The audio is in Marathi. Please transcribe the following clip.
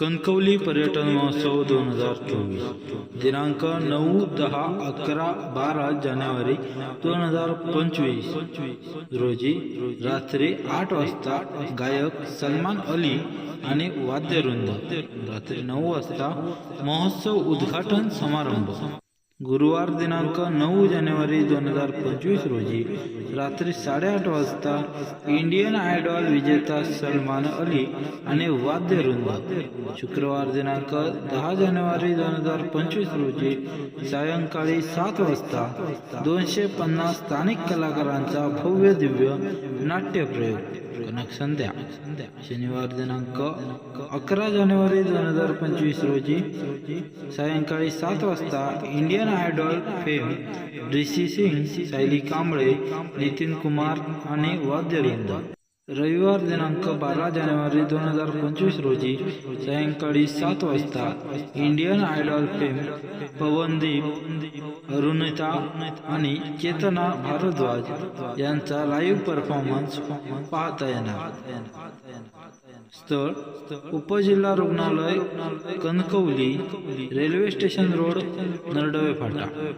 कणकवली पर्यटन महोत्सव दोन हजार चोवीस. दिनांक नऊ दहा अकरा बारा जानेवारी दोन हजार पंचवीस. रोजी रात्री आठ वाजता गायक सलमान अली आणि वाद्यवृंद. रात्री नऊ वाजता महोत्सव उद्घाटन समारंभ. गुरुवार दिनांक नऊ जानेवारी दोन हजार पंचवीस रोजी रात्री साडेआठ वाजता इंडियन आयडॉल विजेता सलमान अली आणि वाद्यवृंद शुक्रवार दिनांक दहा जानेवारी दोन हजार पंचवीस रोजी सायंकाळी सात वाजता दोनशे पन्नास स्थानिक कलाकारांचा भव्य दिव्य नाट्यप्रयोग कनक संध्या शनिवार दिनांक अकरा जानेवारी दोन हजार पंचवीस रोजी सायंकाळी सात वाजता Indian Idol fame Rishi Singh Sayali Kamble Nitin Kumar आणि वाद्यवृंद रविवार दिनांक बारा जानेवारी दोन हजार पंचवीस रोजी सायंकाळी सात वाजता Indian Idol fame Pawandeep Arunita आणि चेतना भारद्वाज यांचा लाईव्ह परफॉर्मन्स पाहता येणार. स्थळ उपजिल्हा रुग्णालय Kankavli railway station road Naradwe फाटा.